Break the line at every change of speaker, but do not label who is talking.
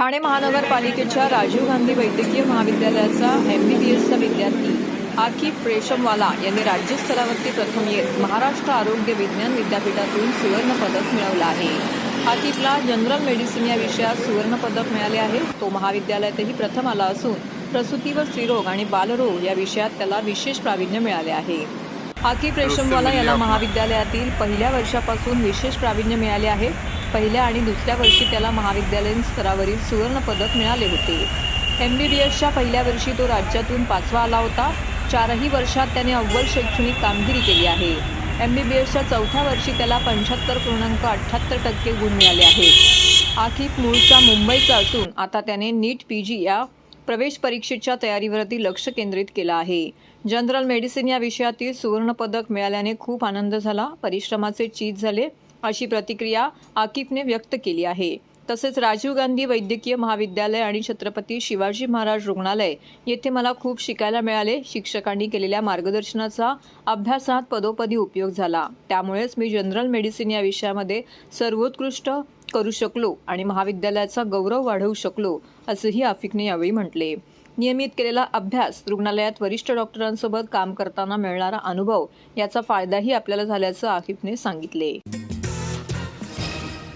ठाणे महानगरपालिकेच्या राजीव गांधी वैद्यकीय महाविद्यालयाचा एम बी बी एसचा विद्यार्थी आकिफ रेशमवाला यांनी राज्यस्तरावरती प्रथम येत महाराष्ट्र आरोग्य विज्ञान विद्यापीठातून सुवर्ण पदक मिळवलं आहे. आकिफला जनरल मेडिसिन या विषयात सुवर्ण पदक मिळाले आहे. तो महाविद्यालयातही प्रथम आला असून प्रसूती व स्त्रीरोग आणि बालरोग या विषयात त्याला विशेष प्रावीण्य मिळाले आहे. आकिफ रेशमवाला याला महाविद्यालयातील पहिल्या वर्षापासून विशेष प्रावीण्य मिळाले आहे. पहिल्या आणि दुसऱ्या वर्षी त्याला महाविद्यालयीन स्तरावरील सुवर्णपदक मिळाले होते. एम बी बी एसच्या पहिल्या वर्षी तो राज्यातून पाचवा आला होता. चारही वर्षात त्याने अव्वल शैक्षणिक कामगिरी केली आहे. एम बी बी एसच्या चौथ्या वर्षी त्याला पंच्याहत्तर पूर्णांक अठ्ठ्याहत्तर टक्के गुण मिळाले आहेत. आकिफ मूळचा मुंबईचा असून आता त्याने नीट पी जी या प्रवेश परीक्षेच्या तयारीवरती लक्ष केंद्रित केलं आहे. जनरल मेडिसिन या विषयातील सुवर्णपदक मिळाल्याने खूप आनंद झाला. परिश्रमाचे चीज झाले. अशी प्रतिक्रिया आकिफने व्यक्त केली आहे. तसेच राजीव गांधी वैद्यकीय महाविद्यालय आणि छत्रपती शिवाजी महाराज रुग्णालय येथे मला खूप शिकायला मिळाले. शिक्षकांनी केलेल्या मार्गदर्शनाचा अभ्यासात पदोपदी उपयोग झाला. त्यामुळेच मी जनरल मेडिसिन या विषयामध्ये सर्वोत्कृष्ट करू शकलो आणि महाविद्यालयाचा गौरव वाढवू शकलो असंही आफिकने यावेळी म्हटले. नियमित केलेला अभ्यास रुग्णालयात वरिष्ठ डॉक्टरांसोबत काम करताना मिळणारा अनुभव याचा फायदाही आपल्याला झाल्याचं आकिफने सांगितले.